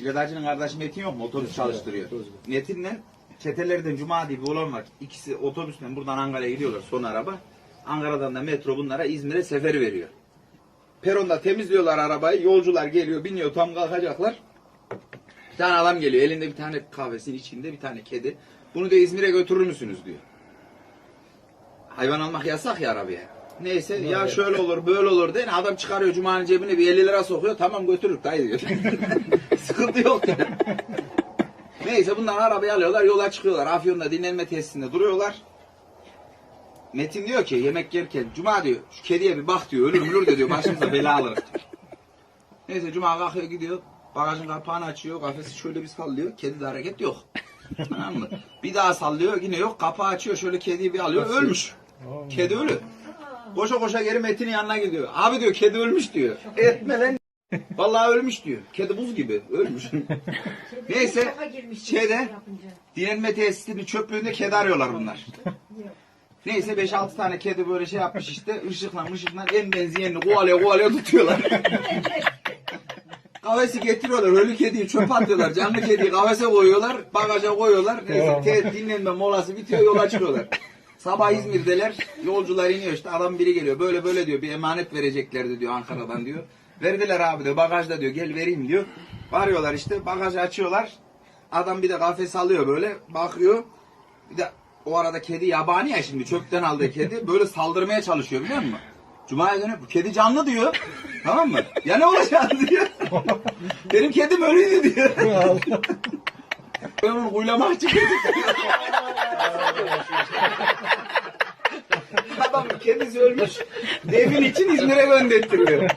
Civit Hacı'nın kardeşi Metin yok mu? Otobüs çalıştırıyor. Metin'le çetelerden Cuma diye bir olan var. İkisi otobüsle buradan Ankara'ya gidiyorlar son araba. Ankara'dan da metro bunlara İzmir'e sefer veriyor. Peronda temizliyorlar arabayı. Yolcular geliyor, biniyor, tam kalkacaklar. Bir tane adam geliyor. Elinde bir tane kahvesinin içinde bir tane kedi. Bunu da İzmir'e götürür müsünüz diyor. Hayvan almak yasak ya arabaya. Neyse ya şöyle olur böyle olur deyin adam çıkarıyor Cuma'nın cebine bir 50 lira sokuyor tamam götürür dayı diyor. Sıkıntı yok diyor. Neyse bunlar arabayı alıyorlar yola çıkıyorlar. Afyon'da dinlenme tesisinde duruyorlar. Metin diyor ki yemek yerken Cuma diyor şu kediye bir bak diyor ölür ölür de diyor başımıza bela alır diyor. Neyse Cuma kalkıyor gidiyor. Bagajın kapağını açıyor. Kafesi şöyle bir sallıyor. Kedide hareket yok. tamam mı? Bir daha sallıyor yine yok. Kapağı açıyor şöyle kediyi bir alıyor. Ölmüş. Kedi ölü. Koşa koşa geri Metin'in yanına gidiyor. Abi diyor kedi ölmüş diyor. Etme lan. Vallahi ölmüş diyor. Kedi buz gibi ölmüş. Neyse şeyde dinlenme tesisinin çöplüğünde kedi arıyorlar bunlar. Neyse 5-6 tane kedi böyle şey yapmış işte ışıkla ışıkla en benzeyenini kovalaya kovalaya tutuyorlar. Kafesi getiriyorlar. Ölü kediyi çöpe atıyorlar. Canlı kediyi kafese koyuyorlar. Bagaja koyuyorlar. Neyse te- dinlenme molası bitiyor yola çıkıyorlar. Sabah İzmir'deler. Yolcular iniyor işte. Adam biri geliyor. Böyle böyle diyor. Bir emanet vereceklerdi diyor Ankara'dan diyor. Verdiler abi diyor. Bagajda diyor. Gel vereyim diyor. Varıyorlar işte. Bagajı açıyorlar. Adam bir de kafesi alıyor böyle. Bakıyor. Bir de o arada kedi yabani ya şimdi çöpten aldığı kedi böyle saldırmaya çalışıyor biliyor musun? Cuma'ya dönüp bu kedi canlı diyor. Tamam mı? Ya ne olacak diyor. Benim kedim ölüydü diyor. ben onu huylamak için Kedisi ölmüş. Devin için İzmir'e gönderttiriyor.